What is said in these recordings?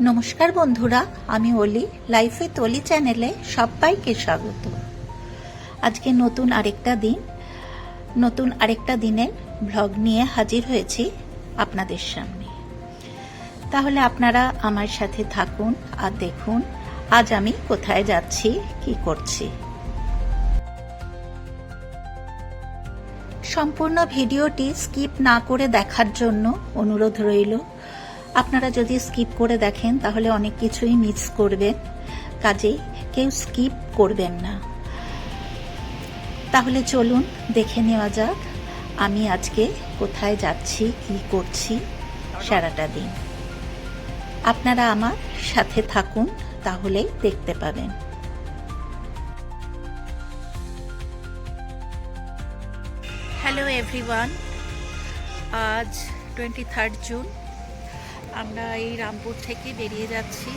নমস্কার বন্ধুরা, আমি অলি লাইফে তলি চ্যানেলে সবাইকে স্বাগত। আজকে নতুন আরেকটা দিন, নতুন আরেকটা দিনের ব্লগ নিয়ে হাজির হয়েছি আপনাদের সামনে। তাহলে আপনারা আমার সাথে থাকুন আর দেখুন, আজ আমি কোথায় যাচ্ছি, কি করছি। সম্পূর্ণ ভিডিওটি স্কিপ না করে দেখার জন্য অনুরোধ রইল। আপনারা যদি স্কিপ করে দেখেন, তাহলে অনেক কিছুই মিস করবেন কাজেই কেউ স্কিপ করবেন না। তাহলে চলুন, দেখে নেওয়া যাক আমি আজকে কোথায় যাচ্ছি, কি করছি সারাটা দিন। আপনারা আমার সাথে থাকুন, তাহলেই দেখতে পাবেন। হ্যালো এভরিওয়ান আজ টোয়েন্টি থার্ড জুন আমরা এই রামপুর থেকে বেরিয়ে যাচ্ছি।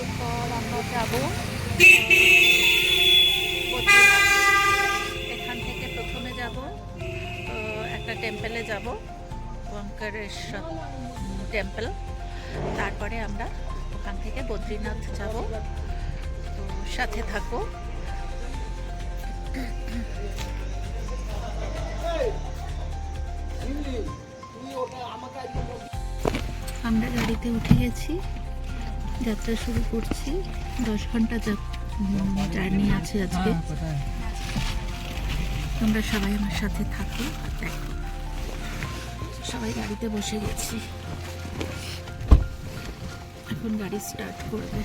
এরপর আমরা যাব এখান থেকে প্রথমে যাব একটা টেম্পেলে যাব ওঙ্কারেশ্বর টেম্পল তারপরে আমরা ওখান থেকে বদ্রীনাথ যাব। তো সাথে থাকো। আমরা গাড়িতে উঠে গেছি। যাত্রা শুরু করছি। দশ ঘণ্টা জার্নি আছে আজকে। তোমরা সবাই আমার সাথে থাকো সবাই গাড়িতে বসে গেছি। এখন গাড়ি স্টার্ট করবে।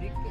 দেখতে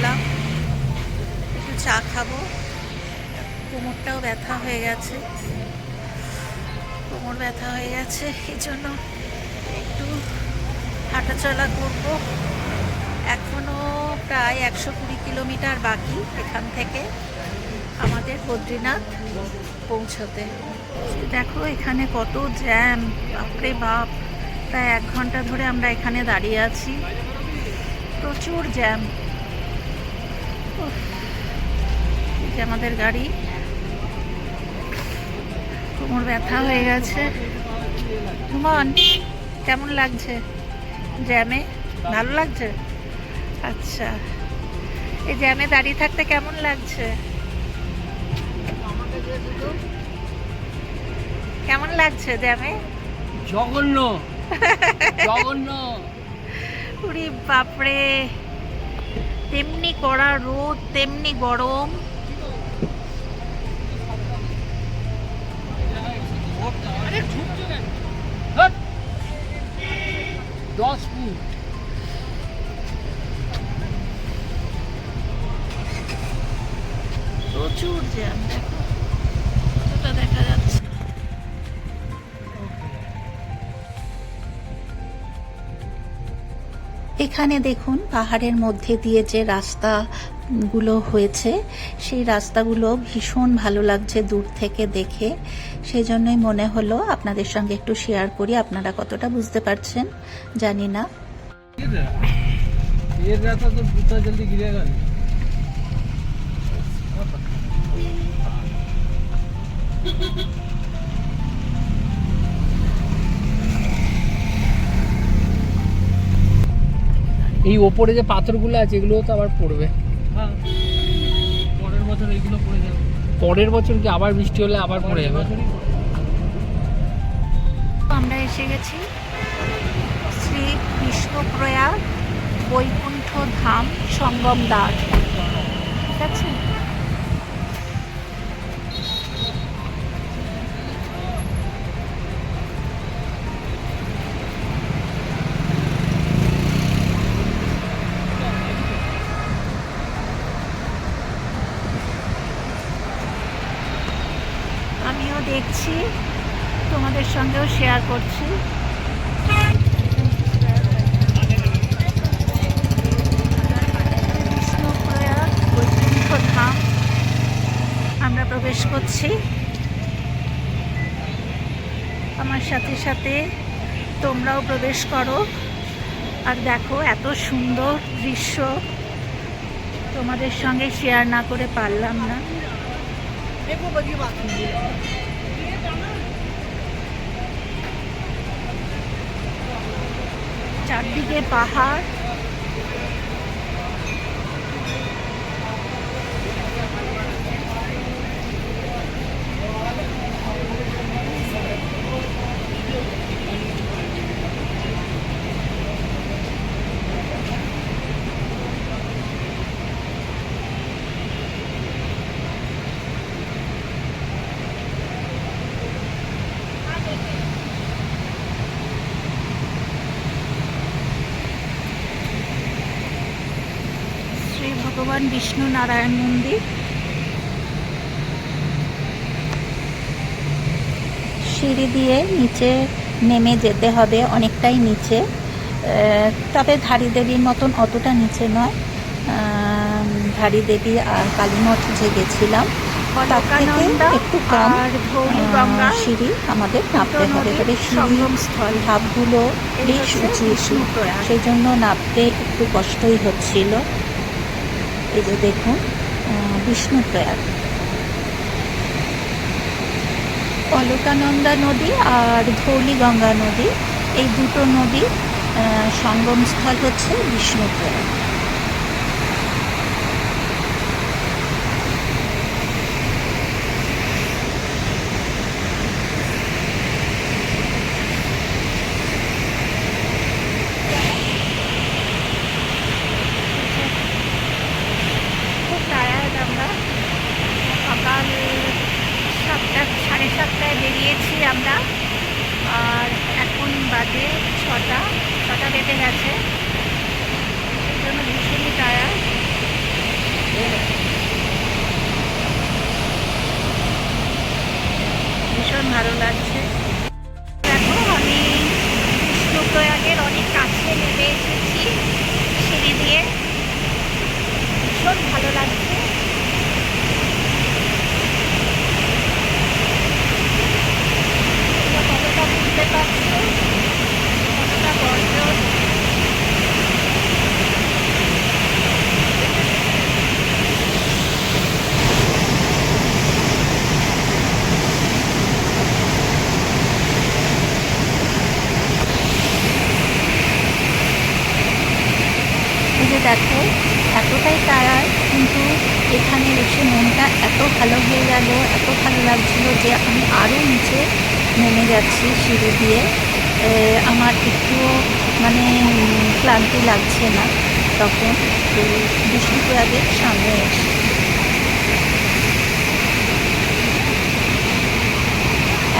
উঠলাম একটু চা খাব। কোমরটাও ব্যথা হয়ে গেছে। কোমর ব্যথা হয়ে গেছে এই জন্য একটু হাঁটাচলা করব। এখনও প্রায় একশো কুড়ি কিলোমিটার বাকি এখান থেকে আমাদের বদ্রীনাথ পৌঁছতে। দেখো এখানে কত জ্যাম, বাপরে বাপ। প্রায় এক ঘণ্টা ধরে আমরা এখানে দাঁড়িয়ে আছি। প্রচুর জ্যাম। যে আমাদের গাড়ি। কোমর ব্যথা হয়ে গেছে। সুমন কেমন লাগছে? জ্যামে? ভালো লাগছে? আচ্ছা। এই জ্যামে দাঁড়িয়ে থাকতে কেমন লাগছে? কেমন লাগছে জ্যামে? জঘন্য। জঘন্য। উরি বাপরে। তেমনি কড়া রোদ তেমনি গরম। দশ ফুট প্রচুর জ্যাম দেখো। কতটা দেখা যাচ্ছে। এখানে দেখুন পাহাড়ের মধ্যে দিয়ে যে গুলো হয়েছে, সেই রাস্তাগুলো ভীষণ ভালো লাগছে দূর থেকে দেখে। সেই জন্যই মনে হলো আপনাদের সঙ্গে একটু শেয়ার করি, আপনারা কতটা বুঝতে পারছেন, জানি না। এই ওপরে যে পাথরগুলো আছে, এগুলোও তো আবার পড়বে। পরের বছর এইগুলো পড়ে যাবে। পরের বছর কি আবার বৃষ্টি হলে আবার পড়ে যাবে। আমরা এসে গেছি শ্রী বিষ্ণুপ্রয়াগ বৈকুণ্ঠ ধাম সঙ্গম দ্বার ঠিক আছে? প্রবেশ করছি। আমার সাথে সাথে তোমরাও প্রবেশ করো। আর দেখো, এত সুন্দর দৃশ্য। তোমাদের সঙ্গে শেয়ার না করে পারলাম না। চারদিকে পাহাড় শ্রী ভগবান বিষ্ণু নারায়ণ মন্দির। সিঁড়ি দিয়ে নিচে নেমে যেতে হবে অনেকটাই নিচে। তবে ধারী দেবীর মতন অতটা নিচে নয়। ধারী দেবী আর কালীমঠ যে গেছিলাম তার থেকে একটু কম সিঁড়ি আমাদের নামতে হবে। তবে সিঁড়ি সঙ্গমস্থল ধাপগুলো বেশ উঁচু উঁচু সেই জন্য নামতে একটু কষ্টই হচ্ছিল। এই দেখুন আহ, বিষ্ণুপ্রয়াগ অলকানন্দা নদী আর ধৌলি গঙ্গা নদী এই দুটো নদী সঙ্গমস্থল হচ্ছে বিষ্ণুপ্রয়াগ খুব টায়ার্ড আমরা সকাল সাতটা সাড়ে সাতটায় বেরিয়েছি আমরা আর এখন বাজে ছটা ছটা বেজে গেছে এই জন্য ভীষণই টায়ার্ড ভীষণ ভালো লাগছে দেখো আমি বিষ্ণুপ্রয়াগের অনেক কাছে নেমে এসেছি সিঁড়ি দিয়ে ভীষণ ভালো লাগছে তোমরা কতটা বুঝতে পারছ কতটা গর্জন এই যে দেখো এতটাই টায়ার কিন্তু এখানে এসে মনটা এত ভালো হয়ে গেল এত ভালো লাগছিল যে আমি আরও নিচে নেমে যাচ্ছি সিঁড়ি দিয়ে এ, আমার একটুও মানে উম, ক্লান্তি লাগছে না তখন তো বিষ্ণুপ্রয়াগের সামনে এসে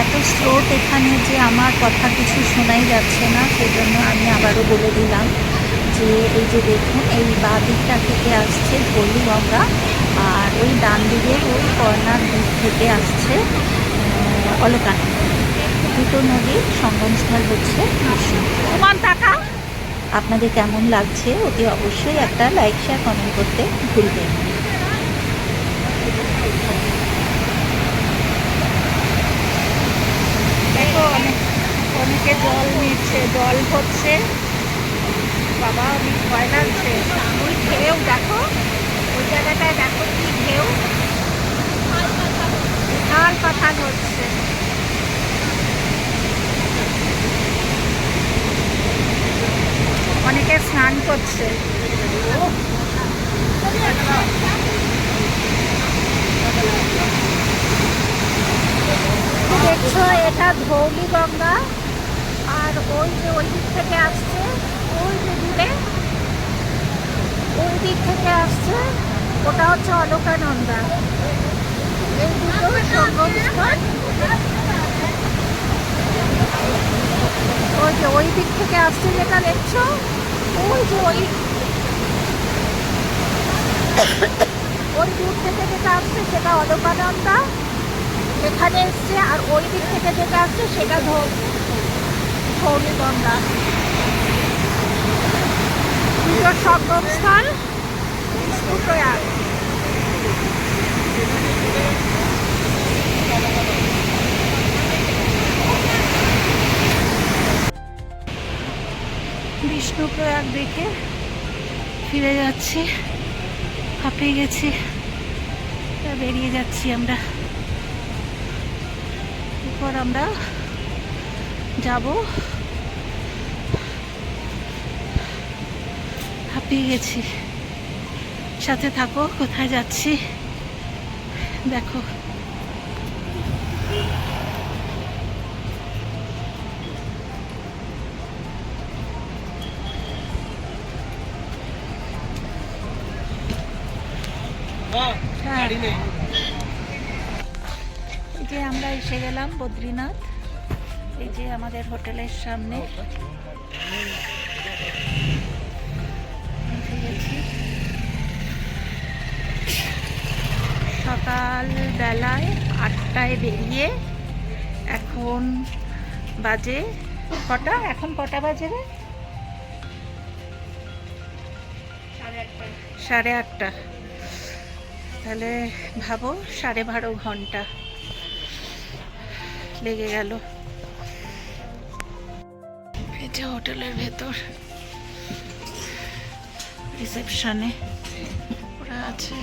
এত স্রোত এখানে যে আমার কথা কিছু শোনাই যাচ্ছে না সেজন্য আমি আবারও বলে দিলাম যে এই যে দেখুন এই বাঁ দিকটা থেকে আসছে গঙ্গা আর ওই ডান দিকের ওই কর্নার দিক থেকে আসছে আহ, অলকানন্দা। দুটো নদীর সঙ্গমস্থল হচ্ছে বিষ্ণু টাকা আপনাদের কেমন লাগছে অতি অবশ্যই একটা লাইক শেয়ার কমেন্ট করতে ভুলবেন। দেখো, অনেক জল নিচ্ছে, জল হচ্ছে। বাবা, অনেক ভয় লাগছে। ওই ঢেউ, দেখো, ওই জায়গাটায় দেখো কি ঢেউ। বিশাল পাথান হচ্ছে। অনেকে স্নান করছে। দেখছ, এটা ধৌলি গঙ্গা আর ওই যে ওই দিক থেকে আসছে, ওই যে দূরে, ওই দিক থেকে আসছে, ওটা হচ্ছে অলকানন্দা। এই দুটো সঙ্গমস্থল। ওই যে ওই দিক থেকে আসছে যেটা দেখছ ওই ওই দূর থেকে যেটা আসছে সেটা অলকানন্দা। এখানে এসছে আর ওই দিক থেকে যেটা আসছে সেটা গঙ্গা দুটো সঙ্গমস্থল বিষ্ণুপ্রয়াগ। বিষ্ণুপ্রয়াগ দেখে ফিরে যাচ্ছি, হাঁপিয়ে গেছি বেরিয়ে যাচ্ছি আমরা। এরপর আমরা যাব। হাঁপিয়ে গেছি। সাথে থাকো, কোথায় যাচ্ছি? দেখো। এই যে আমরা এসে গেলাম বদ্রীনাথ। এই যে আমাদের হোটেলের সামনে। সকাল বেলায় আটটায় বেরিয়ে এখন বাজে কটা? এখন কটা বাজে রে? সাড়ে আটটা। তাহলে ভাবো সাড়ে বারো ঘণ্টা লেগে গেল। এটা হোটেলের ভেতর রিসেপশনে ওরা আছে।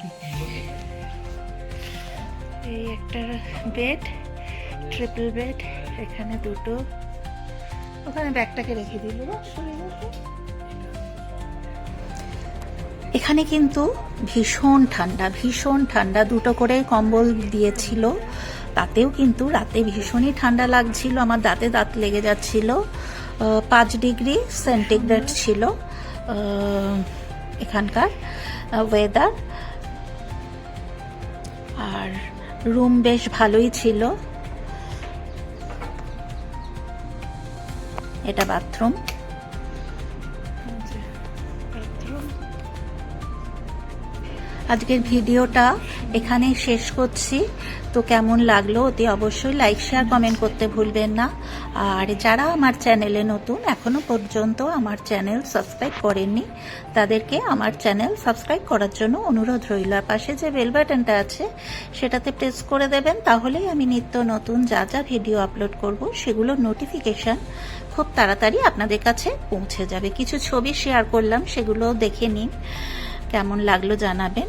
কি এই একটা বেড ট্রিপল বেড এখানে দুটো। ওখানে ব্যাগটাকে রেখে দিল এখানে কিন্তু ভীষণ ঠান্ডা ভীষণ ঠান্ডা। দুটো করে কম্বল দিয়েছিল, তাতেও কিন্তু রাতে ভীষণই ঠান্ডা লাগছিল, আমার দাঁতে দাঁত লেগে যাচ্ছিল। পাঁচ ডিগ্রি সেন্টিগ্রেড ছিল। এখানকার ওয়েদার আর রুম বেশ ভালোই ছিল। এটা বাথরুম আজকের ভিডিওটা এখানেই শেষ করছি। তো কেমন লাগল অতি অবশ্যই লাইক শেয়ার কমেন্ট করতে ভুলবেন না। আর যারা আমার চ্যানেলে নতুন, এখনও পর্যন্ত আমার চ্যানেল সাবস্ক্রাইব করেননি, তাদেরকে আমার চ্যানেল সাবস্ক্রাইব করার জন্য অনুরোধ রইল। পাশে যে বেল বাটনটা আছে, সেটাতে প্রেস করে দেবেন, তাহলেই আমি নিত্য নতুন যা যা ভিডিও আপলোড করব, সেগুলোর নোটিফিকেশন খুব তাড়াতাড়ি আপনাদের কাছে পৌঁছে যাবে। কিছু ছবি শেয়ার করলাম সেগুলো দেখে নিন। কেমন লাগল জানাবেন।